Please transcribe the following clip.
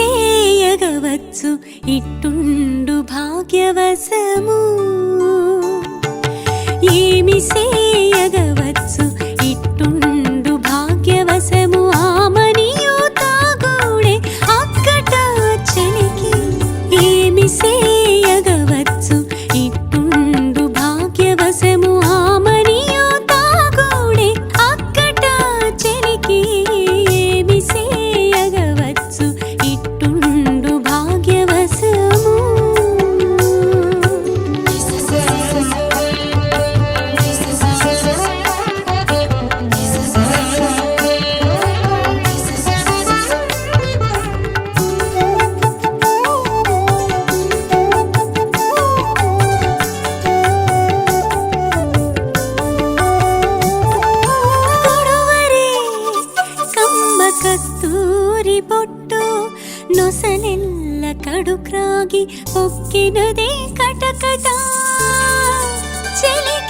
చేయగవచ్చు ఇట్టుండు భాగ్యవశము. ఏమి చేయగవచ్చు కడుక్రాగి పొక్కినదే కటకట. చెలిక